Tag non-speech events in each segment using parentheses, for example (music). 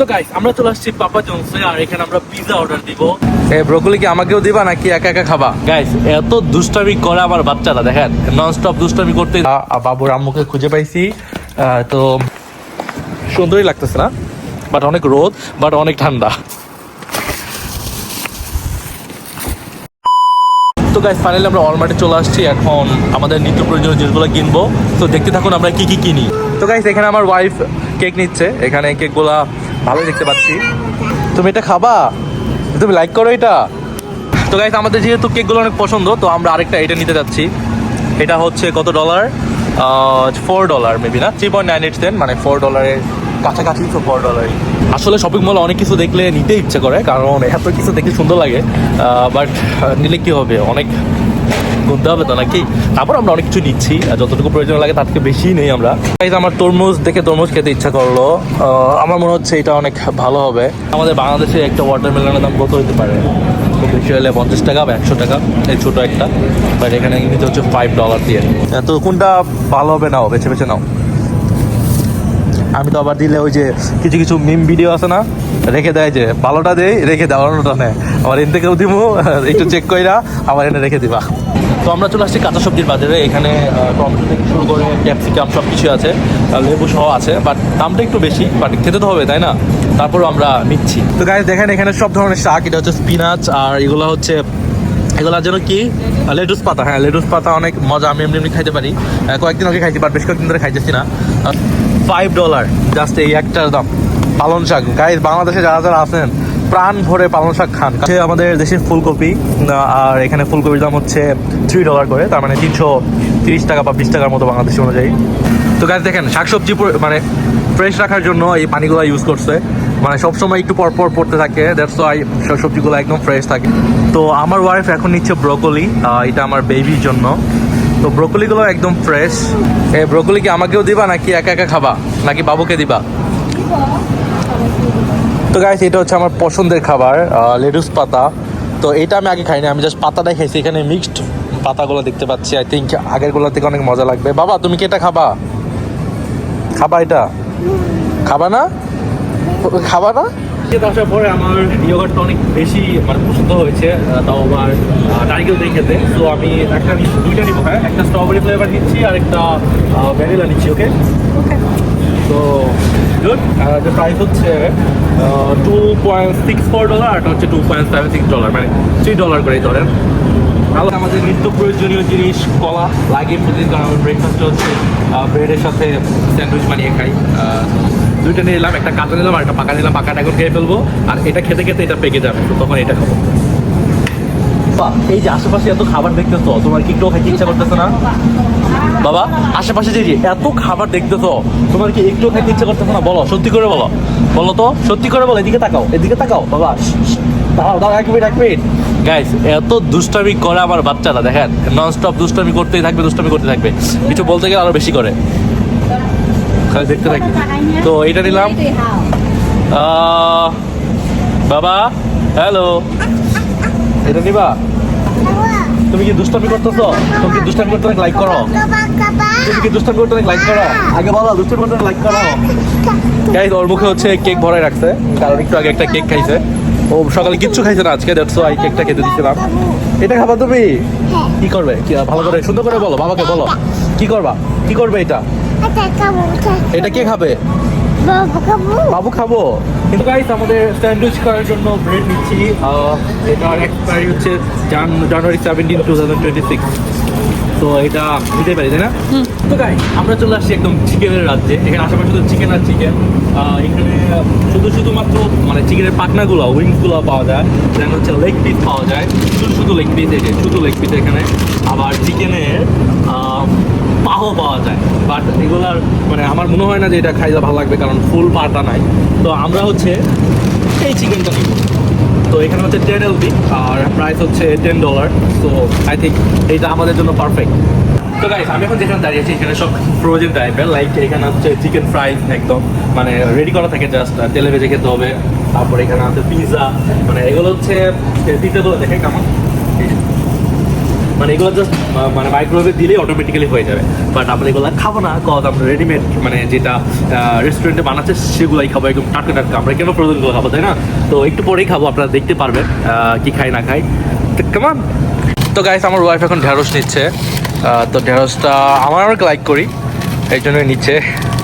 তো গাইস আমরা চলে আসছি পাপা জনসে আর এখানে আমরা পিজা অর্ডার দিব। এ ব্রোকলি কি আমাকেও দিবা নাকি একা একা খাবা? গাইস এত দুষ্টামি করে আমার বাচ্চারা দেখেন। দুষ্টামি করতে বাবুর আম্মুকে খুঁজে পাইছি। আহ, তো সুন্দরই লাগতেছে না? বাট অনেক রোদ বাট অনেক ঠান্ডা। তো গাইস ফাইনালি আমরা অলমার্টে চলে আসছি। এখন আমাদের নিত্য প্রয়োজনীয় জিনিসগুলো কিনবো। তো দেখতে থাকুন আমরা কি কি কিনি। তো গাইস এখানে আমার ওয়াইফ কেক নিচ্ছে। এখানে কেকগুলা ভালোই দেখতে পাচ্ছি। তুমি এটা খাবা? তুমি লাইক করো এটা। তো গাইস আমাদের যেহেতু কেকগুলো অনেক পছন্দ, তো আমরা আরেকটা এটা নিতে যাচ্ছি। এটা হচ্ছে কত ডলার ফোর ডলার মেবি না? Three point nine eight cent মানে ফোর ডলারের কাছাকাছি তো ফোর ডলারই আসলে শপিং মলে অনেক কিছু দেখলে নিতে ইচ্ছে করে, কারণ এত কিছু দেখে সুন্দর লাগে। বাট নিলে কী হবে? অনেক গুনতে হবে তো নাকি? তারপর আমরা অনেক কিছু নিচ্ছি আর যতটুকু প্রয়োজন লাগে তার থেকে বেশি নেই আমরা। আমার তরমুজ দেখে তরমুজ খেতে ইচ্ছা করল। আমার মনে হচ্ছে এটা অনেক ভালো হবে। আমাদের বাংলাদেশে একটা ওয়াটারমেলনের দাম কত হতে পারে? খুব বেশি হলে পঞ্চাশ টাকা বা একশো টাকা এই ছোটো একটা। বাট এখানে নিতে হচ্ছে ফাইভ ডলার দিয়ে। হ্যাঁ, তো কোনটা ভালো হবে নাও বেছে বেছে নাও। আমি তো আবার দিলে ওই যে কিছু কিছু মিম ভিডিও আছে না রেখে দেয় যে ভালোটা দেই রেখে দেয় অন্যটা নেয় আবার এন থেকেও দিব একটু চেক কইরা আবার এনে রেখে দিবা। আমরা চলে আসছি কাঁচা সবজির বাজারে। এখানে টমেটো থেকে শুরু করে ক্যাপসিকাম সব কিছু আছে লেবু সহ আছে বাট দামটা একটু বেশি বাট খেতে তো হবে, তাই না? তারপরও আমরা নিচ্ছি। তো গাইজ দেখেন এখানে সব ধরনের শাক, এটা হচ্ছে স্পিনাচ আর এগুলো হচ্ছে এগুলো যেন কি? লেটুস পাতা হ্যাঁ লেটুস পাতা অনেক মজা, আমি এমনি এমনি খাইতে পারি। কয়েকদিন আগে খাইছি বাট বেশ কয়েকদিন ধরে খাইতেছি না। ফাইভ ডলার জাস্ট এই একটার দাম। পালন শাক। গাইজ বাংলাদেশে যারা যারা আছেন প্রাণ ভরে পালন শাক খান। আমাদের দেশের ফুলকপি আর এখানে ফুলকপির দাম হচ্ছে থ্রি ডলার করে, তার মানে তিনশো তিরিশ টাকা বা বিশ টাকার মতো বাংলাদেশি অনুযায়ী। তো গাছ দেখেন, শাকসবজি মানে ফ্রেশ রাখার জন্য এই পানিগুলো ইউজ করছে। মানে সবসময় একটু পর পর পড়তে থাকে দ্যাটস ওয়াই সবজিগুলো একদম ফ্রেশ থাকে। তো আমার ওয়াইফ এখন নিচ্ছে ব্রোকলি এটা আমার বেবির জন্য। তো ব্রোকলিগুলো একদম ফ্রেশ এই ব্রোকলি কি আমাকেও দিবা নাকি একা একা খাবা? নাকি বাবুকে দিবা? তো গাইস এটা হচ্ছে আমার পছন্দের খাবার লেডুস পাতা। তো এটা আমি আগে খাইনি আমি জাস্ট পাতাটাই খাইছি। এখানে মিক্সড পাতাগুলো দেখতে পাচ্ছি। আই থিঙ্ক আগেরগুলো থেকে অনেক মজা লাগবে। বাবা তুমি কি এটা খাবা? খাবা এটা? খাবা না? খাবা না? খেতে আসার পরে আমার ইয়োগার্টটা অনেক বেশি মানে পছন্দ হয়েছে তাও আবার নারিকেল দিয়ে খেতে। তো আমি একটা দুইটা নিবো হ্যাঁ? একটা স্ট্রবেরি ফ্লেভার নিচ্ছি আর একটা ভ্যানিলা নিচ্ছি ওকে তো গুড যে প্রাইস হচ্ছে two point six four dollar আর হচ্ছে two point seven six dollar মানে থ্রি ডলার করেই ধরেন ভালো। আমাদের নিত্য প্রয়োজনীয় জিনিস কলা লাগে প্রতিদিন কারণ আমার ব্রেকফাস্ট হচ্ছে ব্রেডের সাথে স্যান্ডউইচ বানিয়ে খাই। দুইটা নিয়ে নিলাম একটা কাঁচা নিলাম আর একটা পাকা নিলাম পাকাটা এখন খেয়ে ফেলব। আর এটা খেতে খেতে এটা পেকে যাবে তো তখন এটা খাব। এই যে আশেপাশে এত খাবার দেখতেছো তোমার কি একটু খাইতে ইচ্ছা করতেছে না? বাবা, আশেপাশে যে এত খাবার দেখতেছো, তোমার কি একটু খাইতে ইচ্ছা করতেছে না? বলো, সত্যি করে বলো। বলো তো, সত্যি করে বলো, এদিকে তাকাও এদিকে তাকাও, বাবা দাঁড়াও দাঁড়াও, এক মিনিট গাইস এত দুষ্টামি করে আমার বাচ্চারা, দেখেন নন স্টপ দুষ্টামি করতেই থাকবে, দুষ্টামি করতে থাকবে। কিছু বলতে গেলে আরও বেশি করে। দেখতে থাকি। তো এটা নিলাম। বাবা, হ্যালো। এটা নিবা? তুমি কি দুষ্টামি করতেছো? তুমি কি দুষ্টামি করতে লাইক করো। তুমি কি দুষ্টামি করতে লাইক করো। আগে বলো দুষ্টামি করতে লাইক করো। গাইস ওর মুখে হচ্ছে কেক ভরাই রাখছে। কারণ একটু আগে একটা কেক খাইছে। ও সকালে কিচ্ছু খাইছে না আজকে দ্যাটস ওয়াই কেকটা খেতে দিছিলাম। এটা খাবা তুমি? কি করবে? কি ভালো করে সুন্দর করে বলো বাবাকে বলো। কি করবা? কি করবে এটা? এটা কে খাবে। বাবু খাব? কিন্তু গাইস আমাদের স্যান্ডউইচ করার জন্য ব্রেড নিচ্ছি এটার এক্সপায়ারি হচ্ছে Jan January seventeen two thousand twenty six তো এটা নিতে পারি তাই না? তো গাই আমরা চলে আসছি একদম চিকেনের রাজ্যে। এখানে আশেপাশে শুধু চিকেন আর চিকেন এখানে শুধু শুধুমাত্র মানে চিকেনের পাটনাগুলো উইংসগুলো পাওয়া যায়। দেন হচ্ছে লেগ পিস পাওয়া যায়। শুধু শুধু লেগ পিস যে শুধু লেগ পিস এখানে। আবার চিকেনের পাহো পাওয়া যায়। বাট এগুলার মানে আমার মনে হয় না যে এটা খাইলে ভালো লাগবে, কারণ ফুল পাটা নাই। তো আমরা হচ্ছে এই চিকেনটা নিব। তো এখানে হচ্ছে টেন এলবি আর প্রাইস হচ্ছে টেন ডলার তো আই থিঙ্ক এইটা আমাদের জন্য পারফেক্ট তো গাইস আমি এখন যেখানে দাঁড়িয়েছি এখানে সব ফ্রোজেন টাইপের লাইক এখানে হচ্ছে চিকেন ফ্রাই একদম। মানে রেডি করা থাকে জাস্ট তেলে ভেজে খেতে হবে। তারপর এখানে আছে পিৎজা মানে এগুলো হচ্ছে পিৎজাগুলো দেখে কেমন। মানে এগুলো জাস্ট মানে মাইক্রোওয়েভে দিলে অটোমেটিক্যালি হয়ে যাবে। বাট আমরা এগুলো খাব না কজ আমরা রেডিমেড মানে যেটা রেস্টুরেন্টে বানাচ্ছে সেগুলাই খাব, একদম টাটকা টাটকা। আমরা কেন ফ্রোজেনগুলো খাব, তাই না? তো একটু পরেই খাব, আপনারা দেখতে পারবেন কি খাই না খাই কেমন তো গাইস আমার ওয়াইফ এখন ঢেঁড়স নিচ্ছে। তো ঢেঁড়সটা আমার অনেক লাইক করি এই জন্যই নিচ্ছে।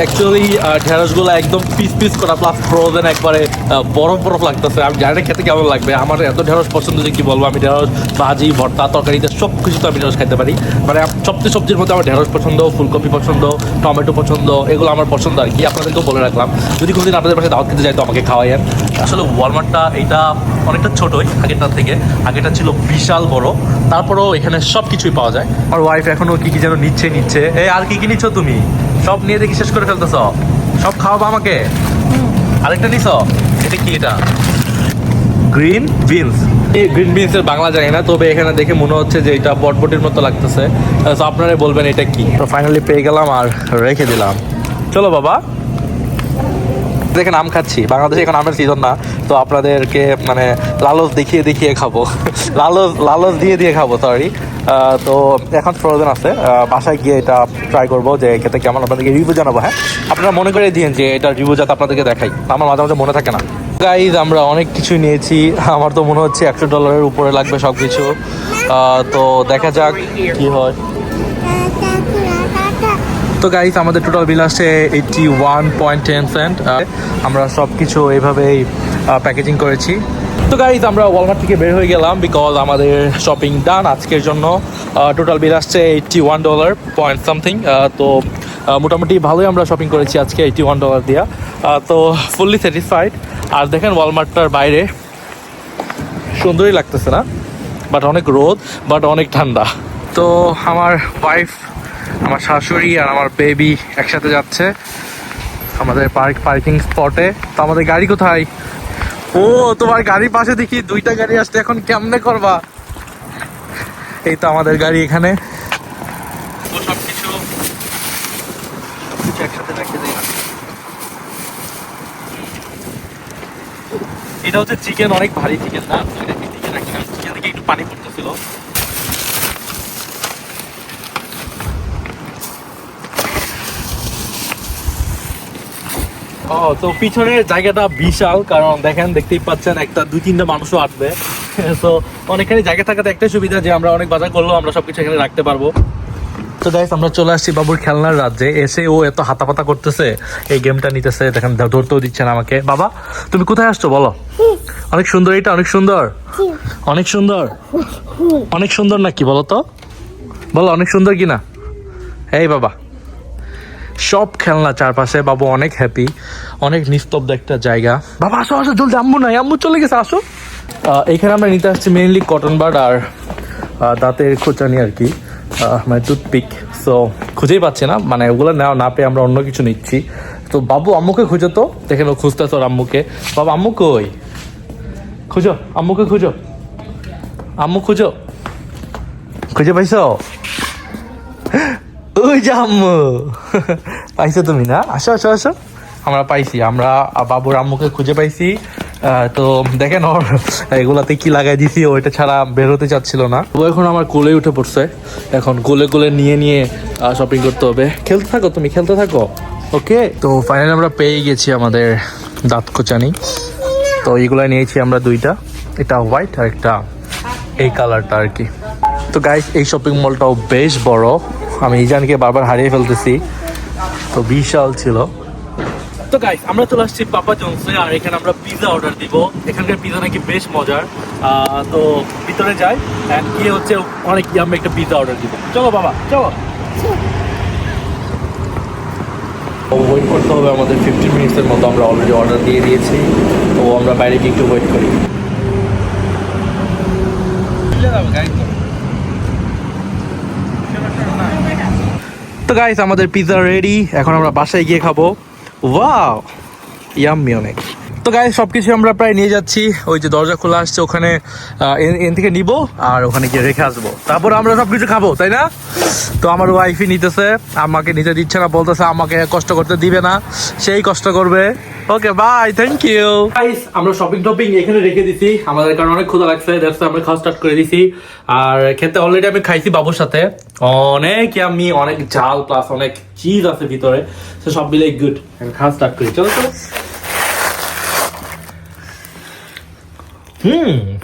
অ্যাকচুয়ালি ঢেঁড়সগুলো একদম পিস পিস করা প্লাস ফ্রোজেন একবারে আহ, বরফ বরফ লাগতেছে। আমি জানি খেতে কেমন লাগবে? আমার এত ঢেঁড়স পছন্দ যে কি বলব আমি ঢেঁড়স ভাজি ভর্তা তরকারিতে সব কিছু তো আমি ঢেঁড়স খাইতে পারি। মানে সবচেয়ে সবজির মধ্যে আমার ঢেঁড়স পছন্দ ফুলকপি পছন্দ টমেটো পছন্দ এগুলো আমার পছন্দ আর কি। আপনাদেরকেও বলে রাখলাম যদি কোনোদিন আপনাদের পাশে দাওয়াত খেতে যাই তো আমাকে খাওয়াইয়েন। আসলে ওয়ালমার্টটা এইটা অনেকটা ছোটোই আগেরটার থেকে। আগেরটা ছিল বিশাল বড় তারপরেও এখানে সব কিছুই পাওয়া যায়। আমার ওয়াইফ এখনও কী কী যেন নিচ্ছে নিচ্ছে। এই আর কী কী নিচ্ছ তুমি? সব নিয়ে দেখি শেষ করে ফেলতেছ? সব খাওয়াবো আমাকে? আরেকটা নিছ? এটা কি এটা? গ্রিন বিনস এই গ্রিন বিনস এর বাংলা জানি না তবে এখানে দেখে মনে হচ্ছে যে এটা বটবটির মতো লাগতেছে। তো আপনারাই বলবেন এটা কি? তো ফাইনালি পেয়ে গেলাম আর রেখে দিলাম। চলো বাবা। দেখেন আম খাচ্ছি। বাংলাদেশে এখন আমের সিজন না। তো আপনাদেরকে মানে লালচ দেখিয়ে দেখিয়ে খাব। (laughs) লালচ লালচ দিয়ে দিয়ে খাব সরি তো এখন ফ্রোজেন আছে। বাসায় গিয়ে এটা ট্রাই করব যে খেতে কেমন আপনাদেরকে রিভিউ জানাব হ্যাঁ? আপনারা মনে করে দিন যে এটা রিভিউ যাতে আপনাদেরকে দেখাই। আমার মাঝে মাঝে মনে থাকে না। গাইজ আমরা অনেক কিছু নিয়েছি। (laughs) আমার তো মনে হচ্ছে একশো ডলারের উপরে লাগবে সব কিছু তো দেখা যাক কি হয়। তো গাইস আমাদের টোটাল বিল আসছে eighty one point ten cent আমরা সব কিছু এইভাবেই প্যাকেজিং করেছি। তো গাইজ আমরা ওয়ালমার্ট থেকে বের হয়ে গেলাম বিকজ আমাদের শপিং ডান আজকের জন্য। টোটাল বিল আসছে eighty one dollar point something তো মোটামুটি ভালোই আমরা শপিং করেছি আজকে এইটটি ওয়ান ডলার দিয়া তো ফুললি স্যাটিসফাইড আর দেখেন ওয়ালমার্টটার বাইরে, সুন্দরই লাগতেছে না? বাট অনেক রোদ বাট অনেক ঠান্ডা। তো, আমার ওয়াইফ আমার শাশুড়ি আর আমার বেবি একসাথে যাচ্ছে আমাদের পার্ক পার্কিং স্পটে তো আমাদের গাড়ি কোথায়? ও, তোমার গাড়ির পাশে দেখি দুইটা গাড়ি আসতে এখন কেমনে করবা? এই তো আমাদের গাড়ি এখানে। এটা হচ্ছে চিকেন অনেক ভারী চিকেন না? চিকেন একটু পানি পড়তেছিল। ও, তো পিছনের জায়গাটা বিশাল, কারণ দেখেন, দেখতেই পাচ্ছেন, একটা, দুই, তিনটা মানুষও আসবে। (laughs) তো অনেকখানি জায়গা থাকাতে একটাই সুবিধা যে আমরা অনেক বাজার করলেও আমরা সবকিছু এখানে রাখতে পারব। তো গাইস আমরা চলে আসছি বাবুর খেলনার রাজ্যে। এসে ও এত হাতাপাতা করতেছে, এই গেমটা নিতেছে, দেখেন ধরতেও দিচ্ছে না আমাকে। বাবা, তুমি কোথায় আসছো বলো? অনেক সুন্দর এটা অনেক সুন্দর। অনেক সুন্দর। অনেক সুন্দর নাকি বলো তো? বলো, অনেক সুন্দর কি না এই বাবা। সব খেলনা চারপাশে, বাবু অনেক হ্যাপি অনেক নিস্তব্ধ একটা জায়গা। বাবা, আসো আসো, জলদি, আম্মু নাই, আম্মু চলে গেছে, আসো। এখানে আমরা নিতে আসছি মেইনলি কটন বার্ড আর দাঁতের খোঁচানি আর কি মানে টুথপিক সো খুঁজেই পাচ্ছি না মানে ওগুলো নেওয়া না পেয়ে আমরা অন্য কিছু নিচ্ছি। তো বাবু, আম্মুকে খুঁজো তো দেখেন ও খুঁজতেছে ওর আম্মুকে। বাবা, আম্মু কই? খুঁজো, আম্মুকে খুঁজো। আম্মু, খুঁজো। খুঁজে পাইছো? ওই যে আম্মু। পাইছো তুমি না? আসো আসো আসো। আমরা পাইছি, আমরা বাবুর আম্মুকে খুঁজে পাইছি। তো দেখেন ওর, এগুলাতে কি লাগাই দিছি ওইটা ছাড়া বেরোতে চাচ্ছিল না। ও এখন আমার কোলে উঠে পড়ছে। এখন কোলে কোলে নিয়ে নিয়ে শপিং করতে হবে। খেলতে থাকো তুমি, খেলতে থাকো। ওকে? তো ফাইনালি আমরা পেয়ে গেছি আমাদের দাঁত কোচানি। তো এইগুলা নিয়েছি আমরা দুইটা। এটা হোয়াইট আর একটা এই কালারটা আর কি। তো গাইস এই শপিং মলটাও বেশ বড়। আমি ইজানকে বারবার হারিয়ে ফেলতেছি। তো বিশাল ছিল। তো গাইস আমরা চলে আসছি পাপা জনসে আর এখানে আমরা পিজা অর্ডার দিব। এখানকার পিজা নাকি বেশ মজার। তো ভিতরে যাই গিয়ে হচ্ছে অনেক আমরা একটা পিজা অর্ডার দিব। চলো বাবা চলো। ওয়েট করতে হবে আমাদের ফিফটিন মিনিটসের মতো আমরা অলরেডি অর্ডার দিয়ে দিয়েছি। তো আমরা বাইরে গিয়ে একটু ওয়েট করি। তো গাইস আমাদের পিৎজা রেডি এখন আমরা বাসায় গিয়ে খাব। ওয়াও ইয়াম্মি অনেক। তো গাইস সবকিছু আমরা প্রায় নিয়ে যাচ্ছি। ওই যে দরজা খোলা আসছে, ওখানে এন- থেকে নিব আর ওখানে গিয়ে রেখে আসব। তারপর আমরা সবকিছু খাব, তাই না? তো আমার ওয়াইফই নিতেছে, আমাকে নিতে দিচ্ছে না, বলতেছে আমাকে কষ্ট করতে দিবে না। সেই কষ্ট করবে। Okay bye thank you guys আমরা শপিং টপিং এখানে রেখে দিছি। আমাদের কারণ অনেক ক্ষুধা লাগছে দ্যাটস আমরা খাওয়া স্টার্ট করে দিছি। আর খেতে অলরেডি আমি খাইছি বাবুর সাথে। অনেক আমি অনেক ঝাল প্লাস অনেক চিজ আছে ভিতরে। সে সব মিলে গুড খাস খাওয়া স্টার্ট করি। চলো চলো। হুম।